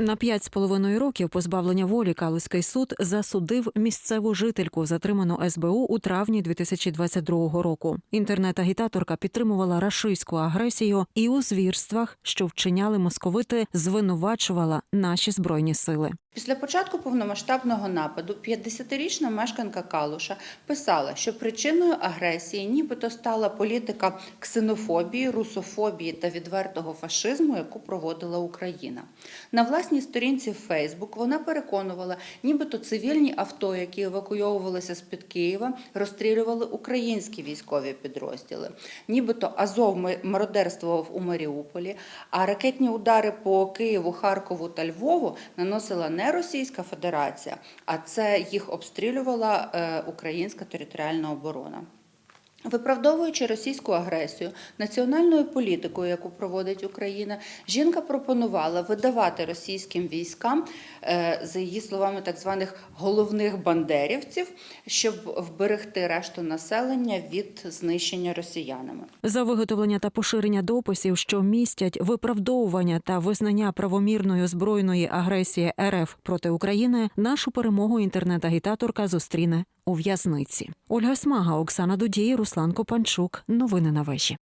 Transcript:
На п'ять з половиною років позбавлення волі Калузький суд засудив місцеву жительку, затриману СБУ у травні 2022 року. Інтернет-агітаторка підтримувала рашистську агресію і у звірствах, що вчиняли московити, звинувачувала наші збройні сили. Після початку повномасштабного нападу 50-річна мешканка Калуша писала, що причиною агресії нібито стала політика ксенофобії, русофобії та відвертого фашизму, яку проводила Україна. На власній сторінці в Фейсбук вона переконувала, нібито цивільні авто, які евакуйовувалися з під Києва, розстрілювали українські військові підрозділи. Нібито Азов мародерствував у Маріуполі, а ракетні удари по Києву, Харкову та Львову наносила не Російська Федерація, а це їх обстрілювала е, Українська територіальна оборона. Виправдовуючи російську агресію, національною політикою, яку проводить Україна, жінка пропонувала видавати російським військам, е, за її словами, так званих головних бандерівців, щоб вберегти решту населення від знищення росіянами. За виготовлення та поширення дописів, що містять виправдовування та визнання правомірної збройної агресії РФ проти України, нашу перемогу інтернет-агітаторка зустріне у в'язниці. Ольга Смага, Оксана Дудій, Руслан Копанчук. Новини на вежі.